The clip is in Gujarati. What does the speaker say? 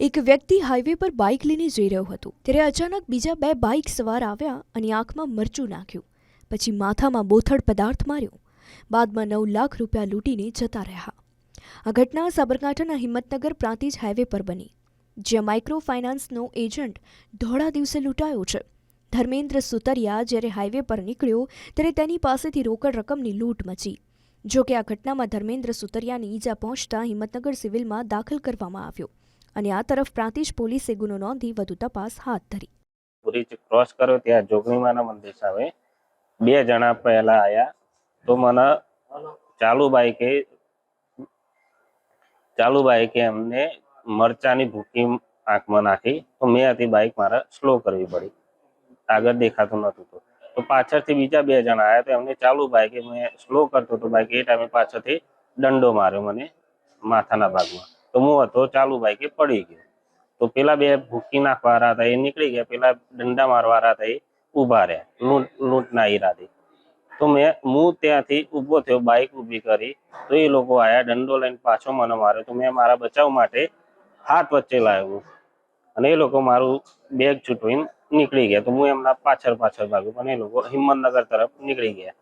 એક વ્યક્તિ હાઈવે પર બાઇક લઈને જઈ રહ્યો હતો. ત્યારે અચાનક બીજા બે બાઇક સવાર આવ્યા અને આંખમાં મરચું નાખ્યું. પછી માથામાં બોથડ પદાર્થ માર્યો. બાદમાં નવ લાખ રૂપિયા લૂંટીને જતા રહ્યા. આ ઘટના સાબરકાંઠાના હિંમતનગર પ્રાંતિજ હાઈવે પર બની. જ્યાં માઇક્રો ફાઇનાન્સનો એજન્ટ ધોળા દિવસે લૂંટાયો છે. ધર્મેન્દ્ર સુતરિયા જ્યારે હાઈવે પર નીકળ્યો, ત્યારે તેની પાસેથી રોકડ રકમની લૂંટ મચી. જો કે આ ઘટનામાં ધર્મેન્દ્ર સુતરિયાની ઈજા પહોંચતા હિંમતનગર સિવિલમાં દાખલ કરવામાં આવ્યો. અને આ તરફ પ્રાંતિજ પોલીસે ગુનો નોંધી વધુ તપાસ હાથ ધરી. બ્રિજ ક્રોસ કર્યો ત્યાં જોગણીમાના મંદિર સામે. બે જણા પહેલા આયા. તો મને ચાલુ બાઈકે ચાલુ બાઈકે એમને મરચાની ભૂકી આંખમાં નાખી. તો મેં હતી બાઈક મારે સ્લો કરવી પડી. આગળ દેખાતું નતું તો. તો પાછળથી બીજા બે જણા આયા. તો એમને ચાલુ બાઈકે મેં સ્લો કરતો તો બાઈક એ ટાઈમે પાછળથી દંડો માર્યો મને માથાના ભાગમાં. તો હું હતો, ચાલુ બાઈકે પડી ગયો. તો પેલા બે ભૂકી નાખવાળા હતા, એ નીકળી ગયા, પેલા દંડા મારવાળા હતા, એ ઊભા રહ્યા, લૂંટ, લૂંટના ઈરાદે તો મેં, હું ત્યાંથી ઊભો થયો બાઇક ઊભી કરી, તો એ લોકો આયા, દંડો લઈને પાછો મને માર્યો. તો મેં મારા બચાવ માટે હાથ વચ્ચે લાવ્યો. અને એ લોકો મારું બેગ છૂટવીને નીકળી ગયા. તો હું એમના પાછળ પાછળ ભાગ્યો, પણ એ લોકો હિંમતનગર તરફ નીકળી ગયા.